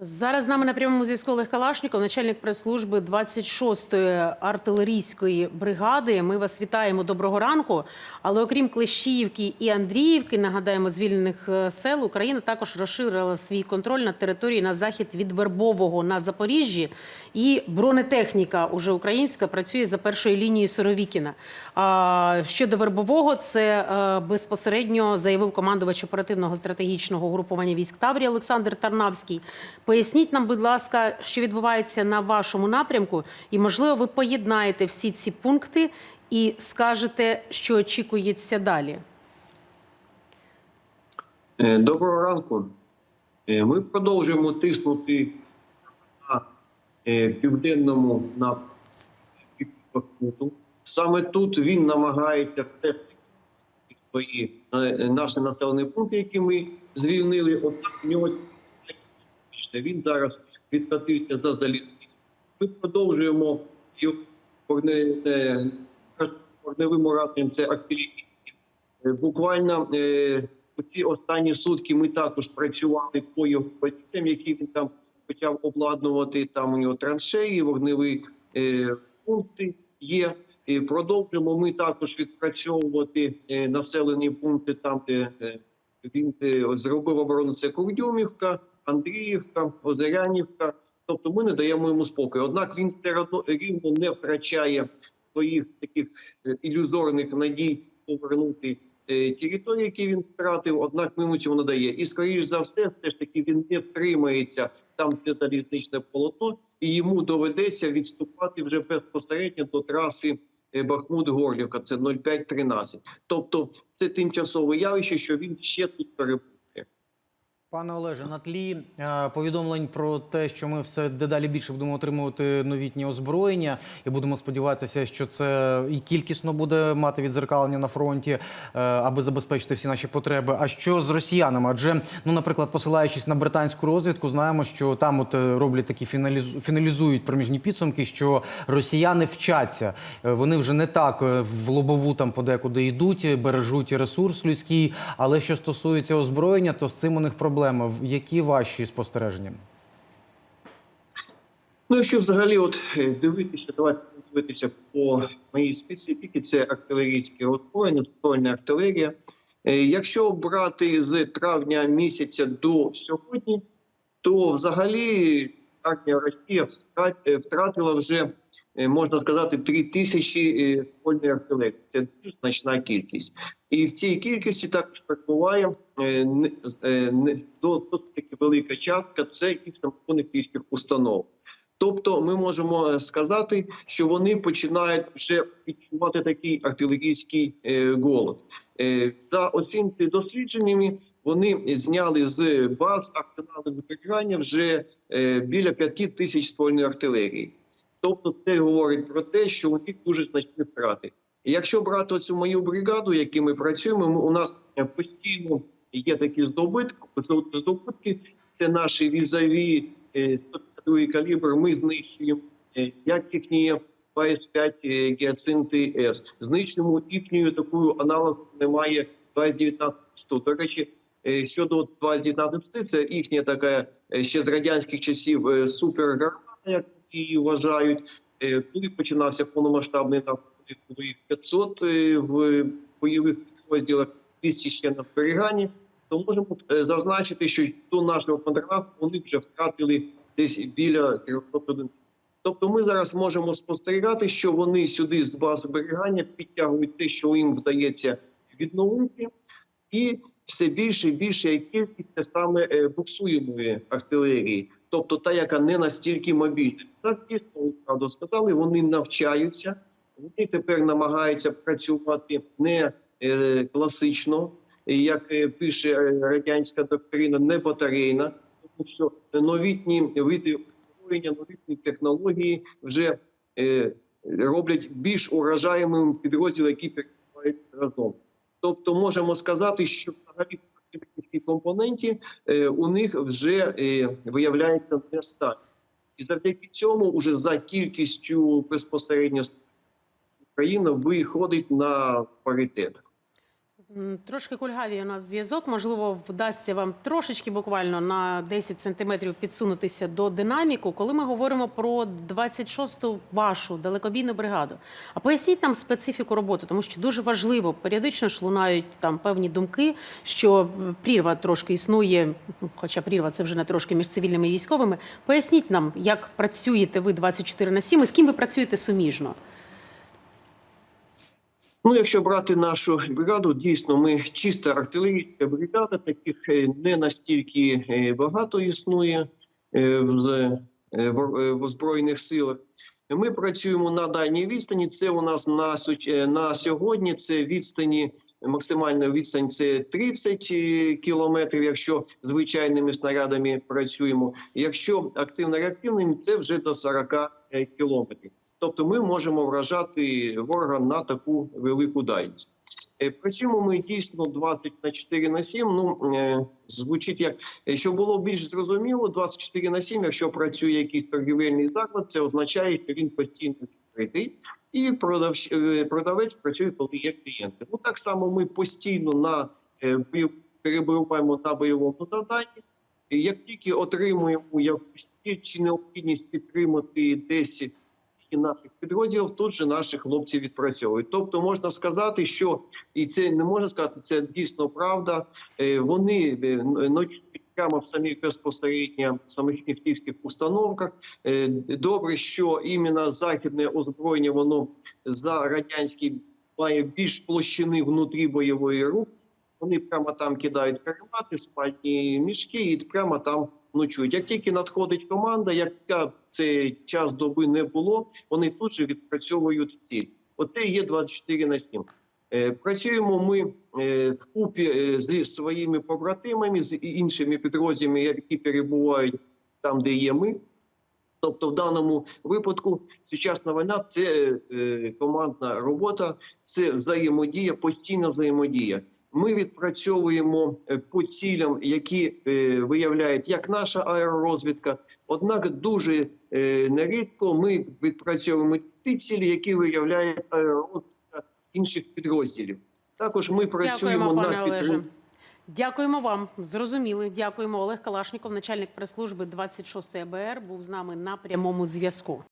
Зараз з нами на прямому зв'язку Олег Калашніков, начальник прес-служби 26-ї артилерійської бригади. Ми вас вітаємо. Доброго ранку. Але окрім Клещіївки і Андріївки, нагадаємо, звільнених е, сел, Україна також розширила свій контроль над територією на захід від Вербового на Запоріжжі. І бронетехніка уже українська працює за першою лінією Соровікіна. Щодо Вербового, це е, безпосередньо заявив командувач оперативного стратегічного групування військ Таврія Олександр Тарнавський. Поясніть нам, будь ласка, що відбувається на вашому напрямку, і можливо, ви поєднаєте всі ці пункти і скажете, що очікується далі. Е, Доброго ранку. Е, Ми продовжуємо тиснути на е, південному напрямку Саме тут він намагається свої наші населені пункти, які ми звільнили. Однак в нього він зараз відкатився за залізницю. Ми продовжуємо е, вогневим ураженням. Це артилерія. Е, Буквально е, у ці останні сутки ми також працювали по його позиціям, які він там почав обладнувати. Там у нього траншеї, вогневі е, пункти є. І продовжуємо ми також відпрацьовувати е, населені пункти там, де е, він е, зробив оборону. Це Курдюмівка, Андріївка, Озерянівка. Тобто ми не даємо йому спокою. Однак він все одно рівно не втрачає своїх таких е, ілюзорних надій повернути е, території, які він втратив. Однак ми йому цього не дає. І скоріш за все, все ж таки він не втримається там це залізничне полотно, і йому доведеться відступати вже безпосередньо до траси. е, Бахмут-Горлівка, це 0513. Тобто це тимчасове явище, що він ще тут перебуває. Пане Олеже, на тлі е, повідомлень про те, що ми все дедалі більше будемо отримувати новітні озброєння, і будемо сподіватися, що це і кількісно буде мати відзеркалення на фронті, е, аби забезпечити всі наші потреби. А що з росіянами? Адже, ну, наприклад, посилаючись на британську розвідку, знаємо, що там от е, роблять такі фіналізу, фіналізують проміжні підсумки, що росіяни вчаться. Вони вже не так в лобову там подекуди йдуть, бережуть ресурс людський. Але що стосується озброєння, то з цим у них проблема. Які ваші спостереження? Ну, якщо взагалі, от е, дивитися, давайте дивитися по моїй специфіці, це артилерійське озброєння, збройна артилерія. Е, Якщо брати з травня місяця до сьогодні, то взагалі армія втрат- е, втратила вже, можна сказати, 3 тисячі е, ствольної артилерії. Це дуже значна кількість. І в цій кількості також перебуває е, е, досить таки велика частка це і самопольних військових установ. Тобто, ми можемо сказати, що вони починають вже відчувати такий артилерійський е, голод. Е, за оцінки дослідженнями, вони зняли з баз арсеналу зберігання вже е, біля 5 тисяч ствольної артилерії. Тобто, це говорить про те, що у них дуже значні втрати. І Якщо брати оцю мою бригаду, які ми працюємо, у нас постійно є такі здобутки. Здобутки це наші візові е, калібр. Ми знищуємо е, як їхні ПС-5 е, гіацинти С. Знищуємо їхньою такою аналогу немає 2019 До речі, щодо 2019 це їхня така ще з радянських часів супергармата, як її вважають. Е, Коли починався повномасштабний напад, коли 500 е, в бойових підрозділах, 200 ще на зберіганні, то можемо е, зазначити, що до нашого контракту вони вже втратили десь біля 300 одиниць. Тобто ми зараз можемо спостерігати, що вони сюди з баз зберігання підтягують те, що їм вдається відновити, і все більше і більше кількість саме е, буксуємої артилерії, тобто та, яка не настільки мобільна. Так дійсно правду сказали, вони навчаються, вони тепер намагаються працювати не е, класично, як е, пише радянська доктрина, не батарейна, тому що новітні види озброєння, новітні технології вже роблять більш уражаємим підрозділ, які перебувають разом. Тобто, можемо сказати, що взагалі ці компоненті е, у них вже е, виявляється недостатньо. І завдяки цьому, уже за кількістю безпосередньо Україна виходить на паритет. Трошки кульгавий у нас зв'язок. Можливо, вдасться вам трошечки буквально на 10 сантиметрів підсунутися до динаміку, коли ми говоримо про 26-ту вашу далекобійну бригаду. А поясніть нам специфіку роботи, тому що дуже важливо, періодично ж лунають там певні думки, що прірва трошки існує, ну, хоча прірва це вже не трошки між цивільними і військовими. Поясніть нам, як працюєте ви 24 на 7 і з ким ви працюєте суміжно. Ну, якщо брати нашу бригаду, дійсно, ми чиста артилерійська бригада, таких е, не настільки е, багато існує е, в, збройних силах. Ми працюємо на дальній відстані. Це у нас на, на сьогодні. Це відстані. Максимальна відстань це 30 е, кілометрів, якщо звичайними снарядами працюємо. Якщо активно-реактивними, це вже до 40 е, кілометрів. Тобто ми можемо вражати ворога на таку велику дальність. Е, Працюємо ми дійсно 20 на 4 на 7. Ну е, звучить як е, щоб було більш зрозуміло, 24 на 7, Якщо працює якийсь торгівельний заклад, це означає, що він постійно відкритий, і продавч, е, продавець працює, коли є клієнти. Ну так само ми постійно на перебуваємо на бойовому завданні. Як тільки отримуємо якусь чи необхідність підтримати десь і наших підрозділів, тут же наші хлопці відпрацьовують. Тобто можна сказати, що і це не можна сказати, це дійсно правда. е, Вони е, ночують прямо в самих безпосередньо в самих нефтівських установках. Е, Добре, що іменно західне озброєння воно за радянський має більш площини внутрі бойової рухи. Вони прямо там кидають каремати, спальні мішки і прямо там ночують. Як тільки надходить команда, яка цей час доби не було, вони тут же відпрацьовують ціль. Оце є 24 на 7. Е, Працюємо ми е, вкупі е, зі своїми побратимами, з іншими підрозділами, які перебувають там, де є ми. Тобто, в даному випадку сучасна війна це командна робота, це взаємодія, постійна взаємодія. Ми відпрацьовуємо е, по цілям, які е, виявляє як наша аеророзвідка. Однак дуже е, нерідко ми відпрацьовуємо ті цілі, які виявляє аеророзвідка інших підрозділів. Також ми працюємо Дякуємо, на підтримку. Дякуємо вам. Зрозуміли. Дякуємо. Олег Калашніков, начальник прес-служби 26 АБР, був з нами на прямому зв'язку.